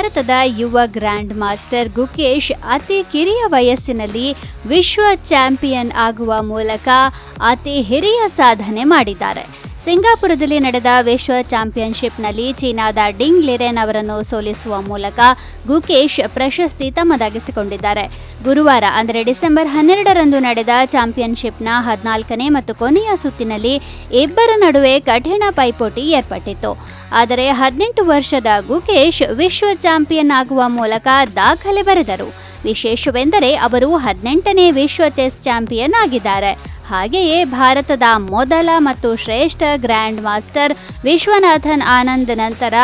ಭಾರತದ ಯುವ grand master Gukesh ಅತಿ ಕಿರಿಯ ವಯಸ್ಸಿನಲ್ಲಿ ವಿಶ್ವ ಚಾಂಪಿಯನ್ ಆಗುವ ಮೂಲಕ ಅತಿ ಹಿರಿಯ ಸಾಧನೆ ಮಾಡಿದ್ದಾರೆ. ಸಿಂಗಾಪುರದಲ್ಲಿ ನಡೆದ ವಿಶ್ವ ಚಾಂಪಿಯನ್ಶಿಪ್ನಲ್ಲಿ ಚೀನಾದ ಡಿಂಗ್ ಲಿರೆನ್ ಅವರನ್ನು ಸೋಲಿಸುವ ಮೂಲಕ ಗುಕೇಶ್ ಪ್ರಶಸ್ತಿ ತಮ್ಮದಾಗಿಸಿಕೊಂಡಿದ್ದಾರೆ ಗುರುವಾರ, ಅಂದರೆ ಡಿಸೆಂಬರ್ ಹನ್ನೆರಡರಂದು ನಡೆದ ಚಾಂಪಿಯನ್ಶಿಪ್ನ ಹದಿನಾಲ್ಕನೇ ಮತ್ತು ಕೊನೆಯ ಸುತ್ತಿನಲ್ಲಿ ಇಬ್ಬರ ನಡುವೆ ಕಠಿಣ ಪೈಪೋಟಿ ಏರ್ಪಟ್ಟಿತ್ತು. ಆದರೆ ಹದಿನೆಂಟು ವರ್ಷದ ಗುಕೇಶ್ ವಿಶ್ವ ಚಾಂಪಿಯನ್ ಆಗುವ ಮೂಲಕ ದಾಖಲೆ ಬರೆದರು. ವಿಶೇಷವೆಂದರೆ ಅವರು ಹದಿನೆಂಟನೇ ವಿಶ್ವ ಚೆಸ್ ಚಾಂಪಿಯನ್ ಆಗಿದ್ದಾರೆ. ಹಾಗೆಯೇ ಭಾರತದ ಮೊದಲ ಮತ್ತು ಶ್ರೇಷ್ಠ ಗ್ರ್ಯಾಂಡ್ ಮಾಸ್ಟರ್ ವಿಶ್ವನಾಥನ್ ಆನಂದ್ ನಂತರ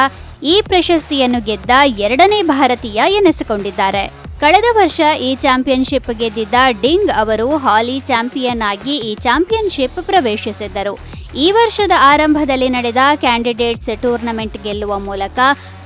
ಈ ಪ್ರಶಸ್ತಿಯನ್ನು ಗೆದ್ದ ಎರಡನೇ ಭಾರತೀಯ ಎನಿಸಿಕೊಂಡಿದ್ದಾರೆ. ಕಳೆದ ವರ್ಷ ಈ ಚಾಂಪಿಯನ್ಶಿಪ್ ಗೆದ್ದಿದ್ದ ಡಿಂಗ್ ಅವರು ಹಾಲಿ ಚಾಂಪಿಯನ್ ಆಗಿ ಈ ಚಾಂಪಿಯನ್ಶಿಪ್ ಪ್ರವೇಶಿಸಿದ್ದರು. ಈ ವರ್ಷದ ಆರಂಭದಲ್ಲಿ ನಡೆದ ಕ್ಯಾಂಡಿಡೇಟ್ಸ್ ಟೂರ್ನಮೆಂಟ್ ಗೆಲ್ಲುವ ಮೂಲಕ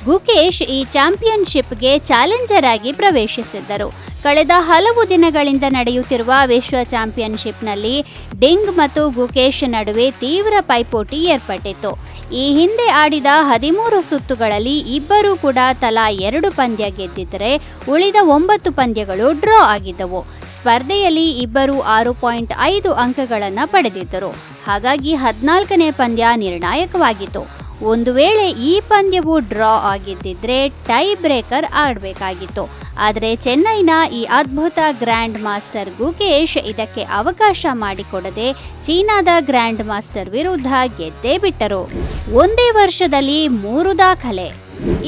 ಗುಕೇಶ್ ಈ ಚಾಂಪಿಯನ್ಶಿಪ್ಗೆ ಚಾಲೆಂಜರ್ ಆಗಿ ಪ್ರವೇಶಿಸಿದ್ದರು. ಕಳೆದ ಹಲವು ದಿನಗಳಿಂದ ನಡೆಯುತ್ತಿರುವ ವಿಶ್ವ ಚಾಂಪಿಯನ್ಶಿಪ್ನಲ್ಲಿ ಡಿಂಗ್ ಮತ್ತು ಗುಕೇಶ್ ನಡುವೆ ತೀವ್ರ ಪೈಪೋಟಿ ಏರ್ಪಟ್ಟಿತ್ತು. ಈ ಹಿಂದೆ ಆಡಿದ ಹದಿಮೂರು ಸುತ್ತುಗಳಲ್ಲಿ ಇಬ್ಬರೂ ಕೂಡ ತಲಾ ಎರಡು ಪಂದ್ಯ ಗೆದ್ದಿದ್ದರೆ ಉಳಿದ ಒಂಬತ್ತು ಪಂದ್ಯಗಳು ಡ್ರಾ ಆಗಿದ್ದವು. ಸ್ಪರ್ಧೆಯಲ್ಲಿ ಇಬ್ಬರು ಆರು ಪಾಯಿಂಟ್ ಐದು ಅಂಕಗಳನ್ನು ಪಡೆದಿದ್ದರು. ಹಾಗಾಗಿ ಹದಿನಾಲ್ಕನೇ ಪಂದ್ಯ ನಿರ್ಣಾಯಕವಾಗಿತ್ತು. ಒಂದು ವೇಳೆ ಈ ಪಂದ್ಯವು ಡ್ರಾ ಆಗಿದ್ದಿದ್ರೆ ಟೈ ಬ್ರೇಕರ್ ಆಡಬೇಕಾಗಿತ್ತು. ಆದರೆ ಚೆನ್ನೈನ ಈ ಅದ್ಭುತ ಗ್ರ್ಯಾಂಡ್ ಮಾಸ್ಟರ್ ಗುಕೇಶ್ ಇದಕ್ಕೆ ಅವಕಾಶ ಮಾಡಿಕೊಡದೆ ಚೀನಾದ ಗ್ರ್ಯಾಂಡ್ ಮಾಸ್ಟರ್ ವಿರುದ್ಧ ಗೆದ್ದೇ ಬಿಟ್ಟರು. ಒಂದೇ ವರ್ಷದಲ್ಲಿ ಮೂರು ದಾಖಲೆ.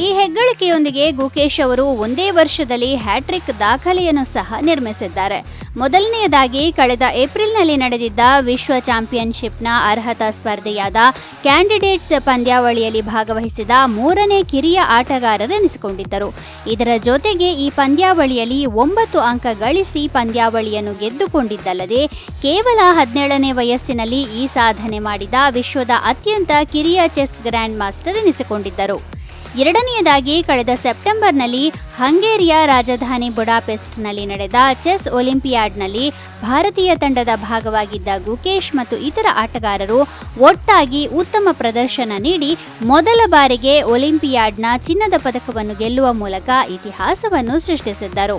ಈ ಹೆಗ್ಗಳಿಕೆಯೊಂದಿಗೆ ಗುಕೇಶ್ ಅವರು ಒಂದೇ ವರ್ಷದಲ್ಲಿ ಹ್ಯಾಟ್ರಿಕ್ ದಾಖಲೆಯನ್ನು ಸಹ ನಿರ್ಮಿಸಿದ್ದಾರೆ. ಮೊದಲನೆಯದಾಗಿ ಕಳೆದ ಏಪ್ರಿಲ್ನಲ್ಲಿ ನಡೆದಿದ್ದ ವಿಶ್ವ ಚಾಂಪಿಯನ್ಶಿಪ್ನ ಅರ್ಹತಾ ಸ್ಪರ್ಧೆಯಾದ ಕ್ಯಾಂಡಿಡೇಟ್ಸ್ ಪಂದ್ಯಾವಳಿಯಲ್ಲಿ ಭಾಗವಹಿಸಿದ ಮೂರನೇ ಕಿರಿಯ ಆಟಗಾರರೆನಿಸಿಕೊಂಡಿದ್ದರು ಇದರ ಜೊತೆಗೆ ಈ ಪಂದ್ಯಾವಳಿಯಲ್ಲಿ ಒಂಬತ್ತು ಅಂಕ ಗಳಿಸಿ ಪಂದ್ಯಾವಳಿಯನ್ನು ಗೆದ್ದುಕೊಂಡಿದ್ದಲ್ಲದೆ, ಕೇವಲ ಹದಿನೇಳನೇ ವಯಸ್ಸಿನಲ್ಲಿ ಈ ಸಾಧನೆ ಮಾಡಿದ ವಿಶ್ವದ ಅತ್ಯಂತ ಕಿರಿಯ ಚೆಸ್ ಗ್ರ್ಯಾಂಡ್ ಮಾಸ್ಟರ್ ಎನಿಸಿಕೊಂಡಿದ್ದರು. ಎರಡನೆಯದಾಗಿ ಕಳೆದ ಸೆಪ್ಟೆಂಬರ್ನಲ್ಲಿ ಹಂಗೇರಿಯ ರಾಜಧಾನಿ ಬುಡಾಪೆಸ್ಟ್ನಲ್ಲಿ ನಡೆದ ಚೆಸ್ ಒಲಿಂಪಿಯಾಡ್ನಲ್ಲಿ ಭಾರತೀಯ ತಂಡದ ಭಾಗವಾಗಿದ್ದ ಗುಕೇಶ್ ಮತ್ತು ಇತರ ಆಟಗಾರರು ಒಟ್ಟಾಗಿ ಉತ್ತಮ ಪ್ರದರ್ಶನ ನೀಡಿ ಮೊದಲ ಬಾರಿಗೆ ಒಲಿಂಪಿಯಾಡ್ನ ಚಿನ್ನದ ಪದಕವನ್ನು ಗೆಲ್ಲುವ ಮೂಲಕ ಇತಿಹಾಸವನ್ನು ಸೃಷ್ಟಿಸಿದ್ದರು.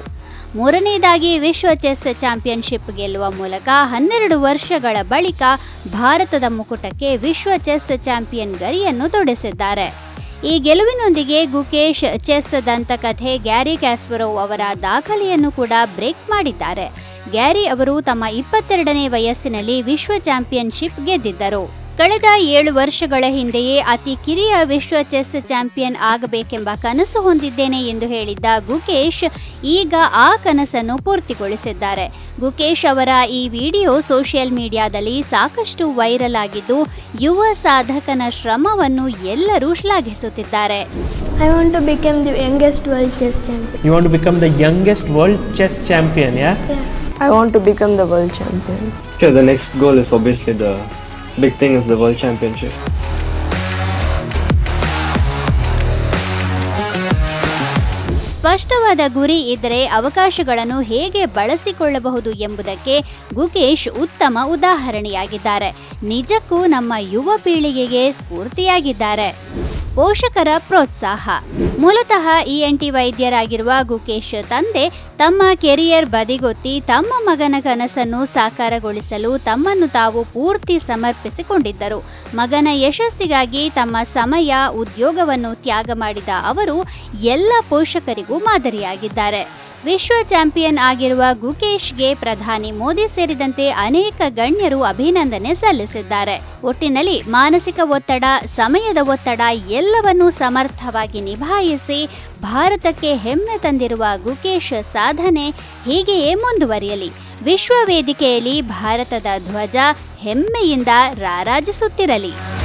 ಮೂರನೆಯದಾಗಿ ವಿಶ್ವ ಚೆಸ್ ಚಾಂಪಿಯನ್ಶಿಪ್ ಗೆಲ್ಲುವ ಮೂಲಕ ಹನ್ನೆರಡು ವರ್ಷಗಳ ಬಳಿಕ ಭಾರತದ ಮುಕುಟಕ್ಕೆ ವಿಶ್ವ ಚೆಸ್ ಚಾಂಪಿಯನ್ ಗರಿಯನ್ನು ತೊಡಿಸಿದ್ದಾರೆ. ಈ ಗೆಲುವಿನೊಂದಿಗೆ ಗುಕೇಶ್ ಚೆಸ್ ದಂತಕಥೆ ಗ್ಯಾರಿ ಕ್ಯಾಸ್ಪರೋವ್ ಅವರ ದಾಖಲೆಯನ್ನು ಕೂಡ ಬ್ರೇಕ್ ಮಾಡಿದ್ದಾರೆ. ಗ್ಯಾರಿ ಅವರು ತಮ್ಮ ಇಪ್ಪತ್ತೆರಡನೇ ವಯಸ್ಸಿನಲ್ಲಿ ವಿಶ್ವ ಚಾಂಪಿಯನ್ಶಿಪ್ ಗೆದ್ದಿದ್ದರು. ಕಳೆದ ಏಳು ವರ್ಷಗಳ ಹಿಂದೆಯೇ ಅತಿ ಕಿರಿಯ ವಿಶ್ವ ಚೆಸ್ ಚಾಂಪಿಯನ್ ಆಗಬೇಕೆಂಬ ಕನಸು ಹೊಂದಿದ್ದೇನೆ ಎಂದು ಹೇಳಿದ್ದ ಗುಕೇಶ್ ಈಗ ಆ ಕನಸನ್ನು ಪೂರ್ತಿಗೊಳಿಸಿದ್ದಾರೆ. ಗುಕೇಶ್ ಅವರ ಈ ವಿಡಿಯೋ ಸೋಷಿಯಲ್ ಮೀಡಿಯಾದಲ್ಲಿ ಸಾಕಷ್ಟು ವೈರಲ್ ಆಗಿದ್ದು ಯುವ ಸಾಧಕನ ಶ್ರಮವನ್ನು ಎಲ್ಲರೂ ಶ್ಲಾಘಿಸುತ್ತಿದ್ದಾರೆ. I want to become the youngest world chess champion you want to become the youngest world chess champion yeah I want to become the world champion so the next goal is obviously the big thing is the world championship. ಸ್ಪಷ್ಟವಾದ ಗುರಿ ಇದ್ದರೆ ಅವಕಾಶಗಳನ್ನು ಹೇಗೆ ಬಳಸಿಕೊಳ್ಳಬಹುದು ಎಂಬುದಕ್ಕೆ ಗುಕೇಶ್ ಉತ್ತಮ ಉದಾಹರಣೆಯಾಗಿದ್ದಾರೆ ನಿಜಕ್ಕೂ ನಮ್ಮ ಯುವ ಪೀಳಿಗೆಗೆ ಸ್ಫೂರ್ತಿಯಾಗಿದ್ದಾರೆ ಪೋಷಕರ ಪ್ರೋತ್ಸಾಹ. ಮೂಲತಃ ಇಎನ್ಟಿ ವೈದ್ಯರಾಗಿರುವ ಗುಕೇಶ್ ತಂದೆ ತಮ್ಮ ಕೆರಿಯರ್ ಬದಿಗೊತ್ತಿ ತಮ್ಮ ಮಗನ ಕನಸನ್ನು ಸಾಕಾರಗೊಳಿಸಲು ತಮ್ಮನ್ನು ತಾವು ಪೂರ್ತಿ ಸಮರ್ಪಿಸಿಕೊಂಡಿದ್ದರು. ಮಗನ ಯಶಸ್ಸಿಗಾಗಿ ತಮ್ಮ ಸಮಯ, ಉದ್ಯೋಗವನ್ನು ತ್ಯಾಗ ಮಾಡಿದ ಅವರು ಎಲ್ಲ ಪೋಷಕರಿಗೂ ಮಾದರಿಯಾಗಿದ್ದಾರೆ. ವಿಶ್ವ ಚಾಂಪಿಯನ್ ಆಗಿರುವ ಗುಕೇಶ್ಗೆ ಪ್ರಧಾನಿ ಮೋದಿ ಸೇರಿದಂತೆ ಅನೇಕ ಗಣ್ಯರು ಅಭಿನಂದನೆ ಸಲ್ಲಿಸಿದ್ದಾರೆ. ಒಟ್ಟಿನಲ್ಲಿ ಮಾನಸಿಕ ಒತ್ತಡ, ಸಮಯದ ಒತ್ತಡ ಎಲ್ಲವನ್ನೂ ಸಮರ್ಥವಾಗಿ ನಿಭಾಯಿಸಿ ಭಾರತಕ್ಕೆ ಹೆಮ್ಮೆ ತಂದಿರುವ ಗುಕೇಶ್ ಸಾಧನೆ ಹೀಗೆಯೇ ಮುಂದುವರಿಯಲಿ. ವಿಶ್ವ ವೇದಿಕೆಯಲ್ಲಿ ಭಾರತದ ಧ್ವಜ ಹೆಮ್ಮೆಯಿಂದ ರಾರಾಜಿಸುತ್ತಿರಲಿ.